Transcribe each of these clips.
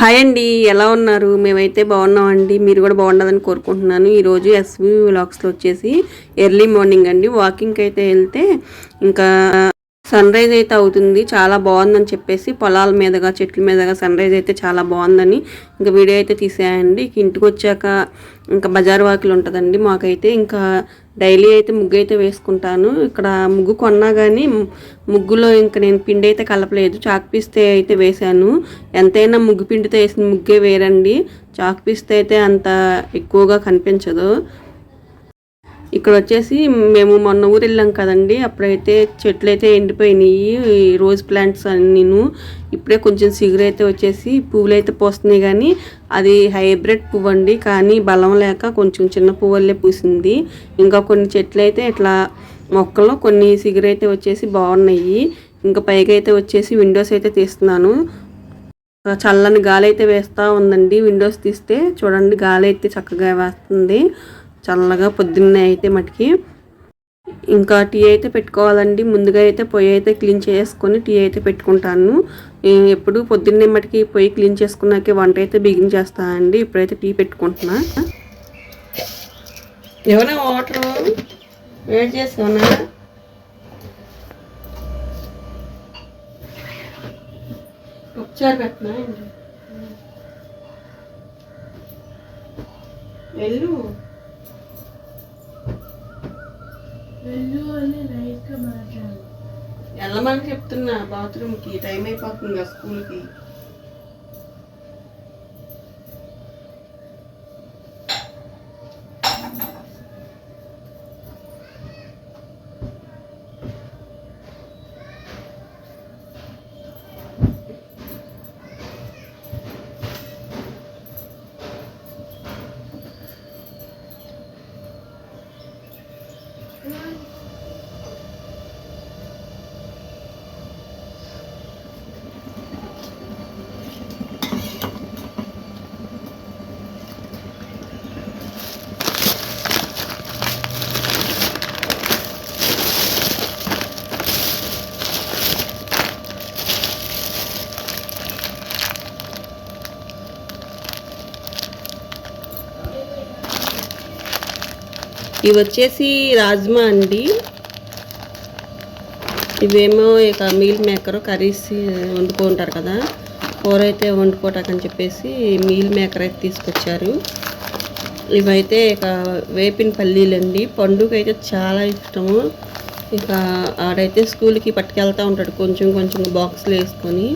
Hi అండి ఎలా ఉన్నారు? మేమైతే బాగున్నామండి. మీరు కూడా బాగుండదని కోరుకుంటున్నాను. ఈరోజు ఎస్వి వ్లాగ్స్లో వచ్చేసి ఎర్లీ మార్నింగ్ అండి. వాకింగ్కి అయితే వెళ్తే ఇంకా సన్ రైజ్ అయితే అవుతుంది. చాలా బాగుందని చెప్పేసి పొలాల మీదగా చెట్ల మీదగా సన్ రైజ్ అయితే చాలా బాగుందని ఇంకా వీడియో అయితే తీసేయండి. ఇంటికి వచ్చాక ఇంకా బజార్ వాకిలు ఉంటుందండి మాకైతే. ఇంకా డైలీ అయితే ముగ్గు అయితే వేసుకుంటాను. ఇక్కడ ముగ్గు కొన్నా కానీ ముగ్గులో ఇంకా నేను పిండి అయితే కలపలేదు. చాక్ పీస్తే అయితే వేశాను. ఎంతైనా ముగ్గు పిండితో వేసిన ముగ్గే వేరండి. చాక్ పీస్తే అయితే అంత ఎక్కువగా కనిపించదు. ఇక్కడ వచ్చేసి మేము మొన్న ఊరు వెళ్ళాం కదండి. అప్పుడైతే చెట్లు అయితే ఎండిపోయినాయి రోజ్ ప్లాంట్స్ అన్నీను ఇప్పుడే కొంచెం సిగురు అయితే వచ్చేసి పువ్వులు అయితే పోస్తున్నాయి కానీ అది హైబ్రిడ్ పువ్వు అండి కానీ బలం లేక కొంచెం చిన్న పువ్వులే పూసింది. ఇంకా కొన్ని చెట్లు అయితే ఇట్లా మొక్కలు కొన్ని సిగురు అయితే వచ్చేసి బాగున్నాయి. ఇంకా పైకి అయితే వచ్చేసి విండోస్ అయితే తీస్తున్నాను. చల్లని గాలి అయితే వేస్తూ ఉందండి. విండోస్ తీస్తే చూడండి గాలి అయితే చక్కగా వేస్తుంది. చల్లగా పొద్దున్నే అయితే మటుకి. ఇంకా టీ అయితే పెట్టుకోవాలండి. ముందుగా అయితే పొయ్యి అయితే క్లీన్ చేసుకొని టీ అయితే పెట్టుకుంటాను. ఎప్పుడు పొద్దున్నే మటుకి పొయ్యి క్లీన్ చేసుకున్నాకే వంట అయితే బిగిన్ చేస్తానండి ఇప్పుడైతే టీ పెట్టుకుంటున్నా. ఎవరైనా వాటర్ వేడి చేసుకున్నా ఒకసారి పెట్టినా? వెళ్ళు. వెళ్ళు అని రైట్గా మాట్లాడు. వెళ్ళమని చెప్తున్నా. బాత్రూమ్కి టైం అయిపోతుంది స్కూల్కి. ఇవి వచ్చేసి రాజ్మా అండి. ఇవేమో ఇక మీల్ మేకర్ కర్రీస్ వండుకుంటారు కదా. కూర అయితే వండుకోటాకని చెప్పేసి మీల్ మేకర్ అయితే తీసుకొచ్చారు. ఇవైతే ఇక వేపిన పల్లీలండి. పండుగ అయితే చాలా ఇష్టము. ఇక ఆడైతే స్కూల్కి పట్టుకెళ్తూ ఉంటాడు కొంచెం కొంచెం బాక్స్లో వేసుకొని.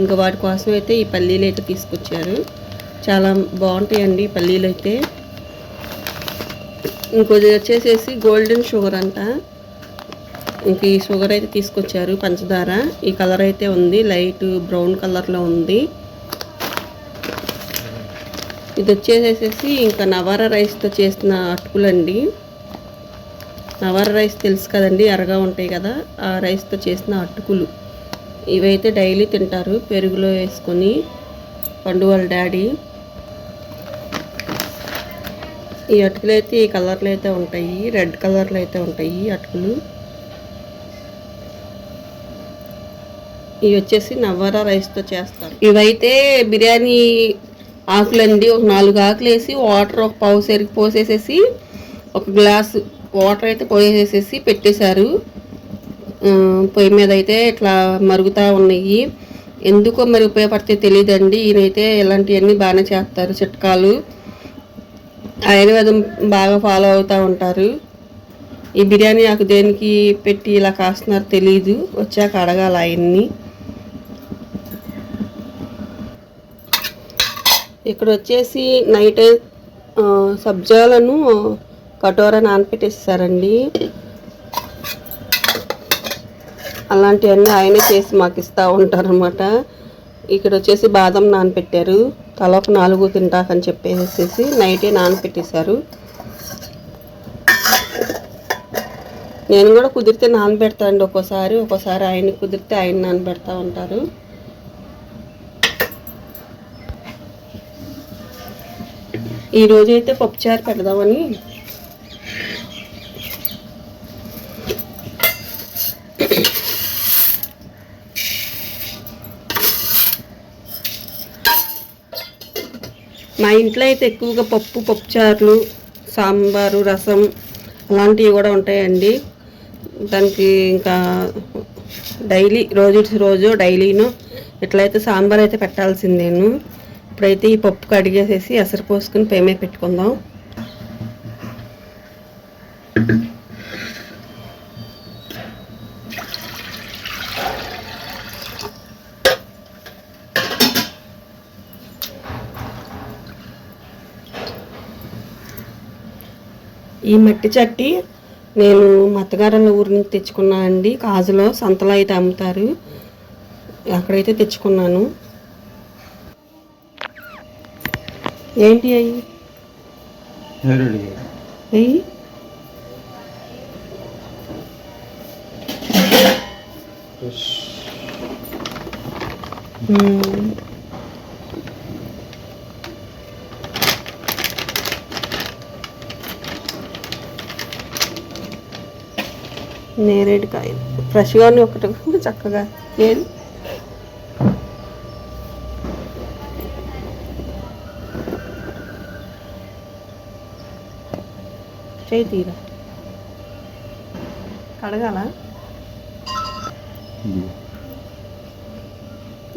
ఇంకా వాటి కోసం అయితే ఈ పల్లీలు అయితే తీసుకొచ్చారు. చాలా బాగుంటాయండి ఈ పల్లీలు అయితే ఇంకొది వచ్చేసేసి గోల్డెన్ షుగర్ అంట. ఇంక ఈ షుగర్ అయితే తీసుకొచ్చారు పంచదార. ఈ కలర్ అయితే ఉంది లైట్ బ్రౌన్ కలర్లో ఉంది. ఇది వచ్చేసేసి ఇంకా నవారా రైస్తో చేసిన అటుకులండి. నవార రైస్ తెలుసు కదండి ఎర్రగా ఉంటాయి కదా ఆ రైస్తో చేసిన అటుకులు. ఇవైతే డైలీ తింటారు పెరుగులో వేసుకొని పండు వాళ్ళ డాడీ ఈ అటుకులు అయితే ఈ కలర్లో అయితే ఉంటాయి. రెడ్ కలర్లో అయితే ఉంటాయి అటుకులు. ఇవి వచ్చేసి నవ్వరా రైస్తో చేస్తారు. ఇవైతే బిర్యానీ ఆకులండి. ఒక నాలుగు ఆకులు వేసి వాటర్ ఒక పావు సేరికి పోసేసేసి ఒక గ్లాస్ వాటర్ అయితే పోసేసేసి పెట్టేశారు. పొయ్యి మీద అయితే ఇట్లా మరుగుతూ ఉన్నాయి. ఎందుకో మరి ఉపయోగపడితే తెలియదండి ఈయనైతే ఇలాంటివన్నీ బాగానే చేస్తారు. చిట్కాలు. ఆయుర్వేదం బాగా ఫాలో అవుతూ ఉంటారు. ఈ బిర్యానీ ఆకు దేనికి పెట్టి ఇలా కాస్తున్నారు తెలీదు. వచ్చాక అడగాలి ఆయన్ని. ఇక్కడ వచ్చేసి నైట్ సబ్జాలను కటోరా నానపెట్టేస్తారండి. అలాంటివన్నీ ఆయనే చేసి మాకు ఇస్తూ ఉంటారనమాట ఇక్కడ వచ్చేసి బాదం నానపెట్టారు. తల ఒక నాలుగు తింటాకని చెప్పేసేసి నైటే నానపెట్టేశారు. నేను కూడా కుదిరితే నానబెడతానండి ఒక్కోసారి. ఒక్కోసారి ఆయన కుదిరితే ఆయన నానబెడతా ఉంటారు. ఈరోజైతే అయితే పప్పుచారు పెడదామని మా ఇంట్లో అయితే ఎక్కువగా పప్పు పప్పుచారులు సాంబారు రసం అలాంటివి కూడా ఉంటాయండి. దానికి ఇంకా డైలీ రోజు రోజు డైలీను ఇట్లయితే సాంబార్ అయితే పెట్టాల్సిందేను ఇప్పుడైతే ఈ పప్పు కడిగేసేసి ఎసరు పోసుకుని పేమే పెట్టుకుందాం. ఈ మట్టి చట్టి నేను మత్తగారల ఊరి నుంచి తెచ్చుకున్నా అండి. కాజులో సంతలో అయితే అమ్ముతారు. అక్కడైతే తెచ్చుకున్నాను. ఏంటి అవి అయ్యి నేరేడుకాయ ఫ్రెష్గానే ఒకటి చక్కగా. ఏది? చేయి తీరా. కడగాల?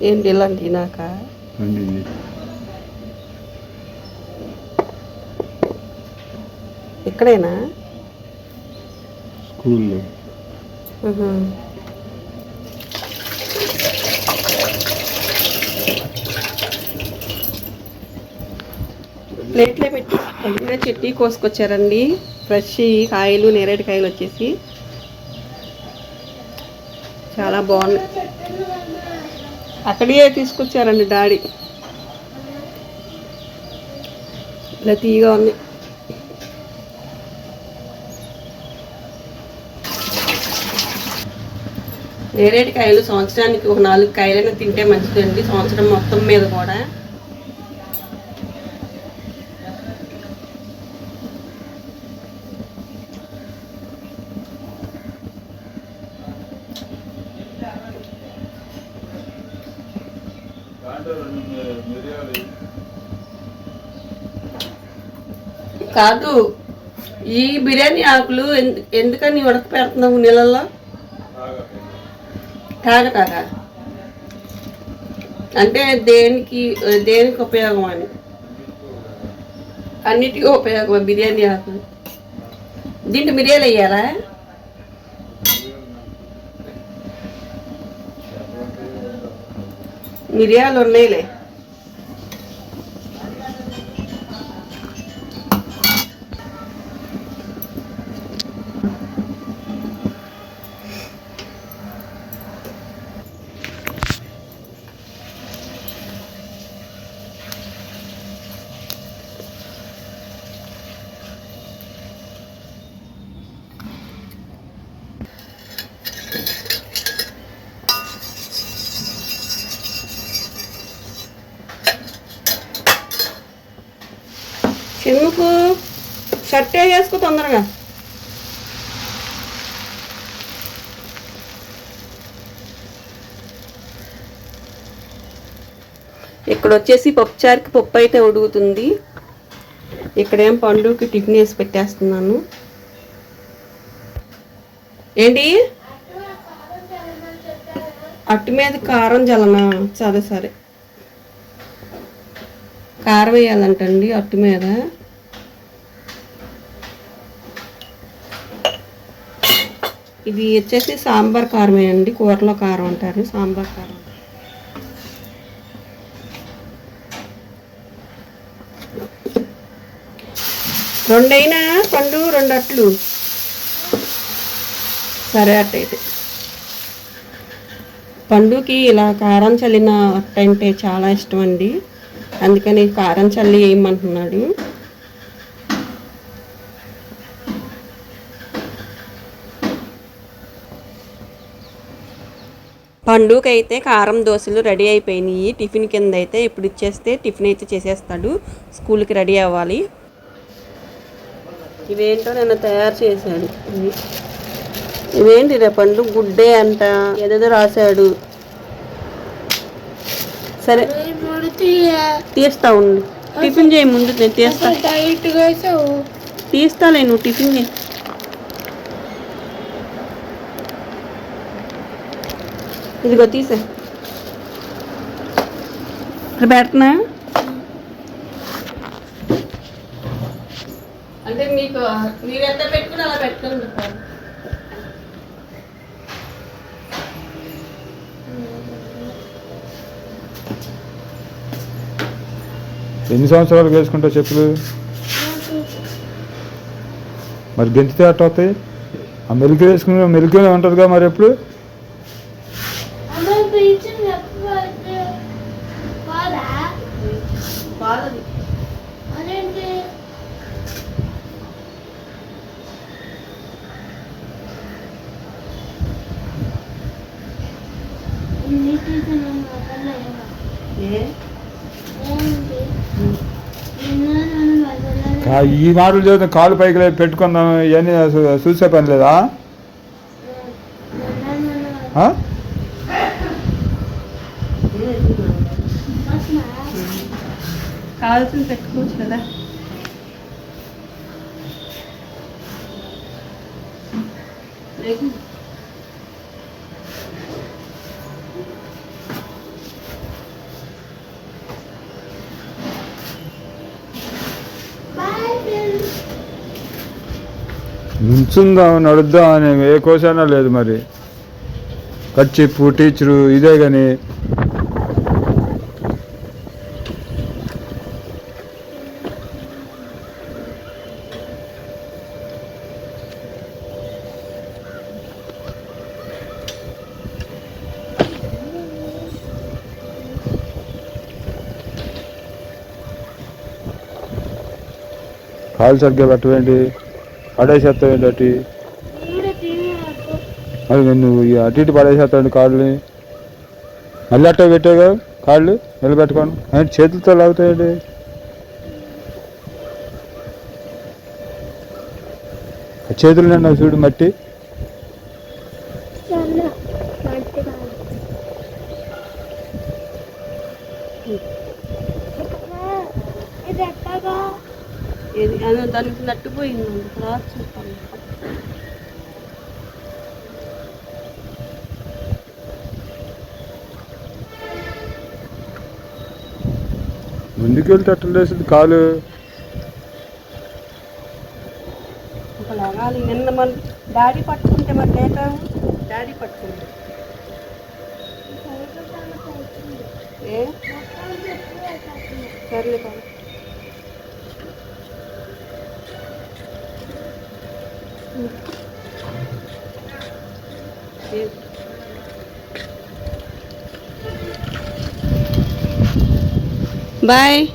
ఏంటి ఇలాంటి నాక ఇక్కడేనా? స్కూల్లో. ప్లేట్లో పెట్టి పొద్దున చెట్టి కోసుకొచ్చారండి. ఫ్రెష్ కాయలు నేరేడు కాయలు వచ్చేసి. చాలా బాగున్నాయి. అక్కడే తీసుకొచ్చారండి డాడీ. ఇలా తీగా ఉంది నేరేడు కాయలు సంవత్సరానికి ఒక నాలుగు కాయలైనా తింటే మంచిదండి. సంవత్సరం మొత్తం మీద కూడా. కాదు ఈ బిర్యానీ ఆకులు ఎందుకని ఉడక పెడుతున్నావు నీళ్ళల్లో తాగతారా అంటే దేనికి దేనికి ఉపయోగం అని? అన్నిటికీ ఉపయోగం బిర్యానీ ఆకు? దీంట్లో మిరియాలు వేయాలా? మిరియాలు ఉన్నాయిలే. చెన్నుకు షర్ట్ వేసుకో తొందరగా. ఇక్కడ వచ్చేసి పప్పుచారుకి పప్పు అయితే ఉడుకుతుంది. ఇక్కడేం పండుకి టిఫిన్ వేసి పెట్టేస్తున్నాను. ఏంటి? అట్టు మీద కారం జలనా సరే సరే. కారం వేయాలంటండి అట్టు మీద. ఇది వచ్చేసి సాంబార్ కారమే అండి కూరలో కారం అంటారు సాంబార్ కారం. రెండైనా పండు రెండు అట్లు. సరే అట్టయితే. పండుకి ఇలా కారం చల్లిన అట్ట అంటే చాలా ఇష్టం అండి. అందుకని కారం చల్లి వేయమంటున్నాడు పండుగ అయితే కారం దోశలు రెడీ అయిపోయినాయి. టిఫిన్ కింద అయితే ఇప్పుడు ఇచ్చేస్తే టిఫిన్ అయితే చేసేస్తాడు. స్కూల్కి రెడీ అవ్వాలి. ఇవేంటో నేను తయారు చేశాడు. ఇవేంటి రే పండు? గుడ్డే అంట. ఏదేదో రాశాడు. సరే. తీస్తా ఉండు. టిఫిన్ చేయి ముందు నేను తీస్తా. తీస్తాలే నువ్వు టిఫిన్ చేయి. ఇదిగో తీసే. ఇక్కడ పెట్టనా అంటే మీకు మీరు ఎంత పెట్టుకుని అలా పెట్టుకుని ఎన్ని సంవత్సరాలు వేసుకుంటావు చెప్పులు మరి గెంతితే అట్ట వస్తాయి ఆ మెలికి వేసుకుని మెలికినే ఉంటుందిగా మరి ఎప్పుడు? ఈ మాటలు చదివితే కాలు పైకి పెట్టుకుందాం. ఇవన్నీ చూ- చూసే పని లేదా? కావాల్సింది పెట్టుకోవచ్చు కదా. నుంచుందాం నడుద్దాం అని ఏ కోసైనా లేదు మరి. కచ్చిప్పు టీచరు ఇదే కానీ కాలు సరిగ్గా పెట్టవేంటి? పడేసేస్తావు ఏంటి అటు? నువ్వు అటు ఇటు పడేసేస్తావు కాళ్ళని? మళ్ళీ అట్ట పెట్టావుగా కాళ్ళు? నిలబెట్టుకోను అంటే చేతులతో లాగుతాయండి చేతులు నిన్న చూడు మట్టి చల్ల మట్టి కాదు ఇది ఎట్టగా ఏది అది దానికి నట్టుపోయింది తర్వాత చూస్తాను. ముందుకు వెళ్తే అట్ట లేసింది కాలు. లాగాలి నిన్న మన డాడీ పట్టుకుంటే మరి లేక? డాడీ పట్టుకుంటే ఏ? సర్లే Bye.